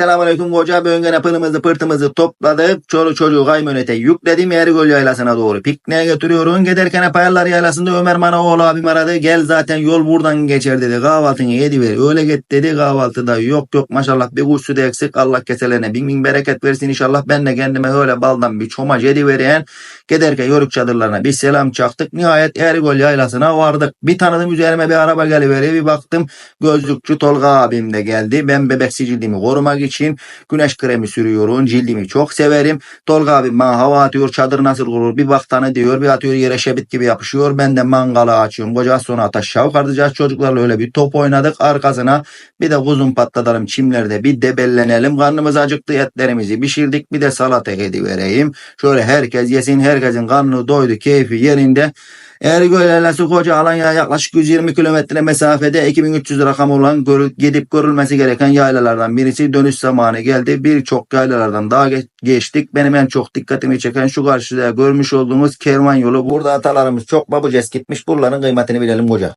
Selamünaleyküm koca bölgene pılımızı pırtımızı topladık. Çoluk çocuğu kaymönete yükledim. Ergöl yaylasına doğru pikniğe götürüyorum. Giderken Payarlar yaylasında Ömer Manaoğlu abim aradı. Gel zaten yol buradan geçer dedi. Kahvaltını yedi ver. Öyle git dedi. Kahvaltıda yok yok maşallah bir kuşu da eksik. Allah keselerine bin bin bereket versin inşallah. Ben de kendime öyle baldan bir çomac yedi veren. Giderken yörük çadırlarına bir selam çaktık. Nihayet Ergöl yaylasına vardık. Bir tanıdım üzerime bir araba geliveriyor. Bir baktım gözlükçü Tolga abim de geldi. Ben bebek cildimi korumak için güneş kremi sürüyorum. Cildimi çok severim. Tolga abim bana hava atıyor. Çadır nasıl kurulur? Bir baktanı diyor. Bir atıyor yere şebit gibi yapışıyor. Ben de mangalı açıyorum. Koca sonra ateş şavuk atacağız. Çocuklarla öyle bir top oynadık. Arkasına bir de kuzun patlatalım çimlerde. Bir debellenelim. Karnımız acıktı. Etlerimizi pişirdik. Bir de salata vereyim. Şöyle herkes yesin. Herkesin karnı doydu. Keyfi yerinde. Ergöl Yaylası koca Alanya yaklaşık 120 kilometre mesafede 2300 rakam olan gidip görülmesi gereken yaylalardan birisi dönüş zamanı geldi. Birçok yaylalardan daha ge- geçtik. Benim en çok dikkatimi çeken şu karşıda görmüş olduğumuz kervan yolu. Burada atalarımız çok babuces gitmiş. Buraların kıymetini bilelim koca.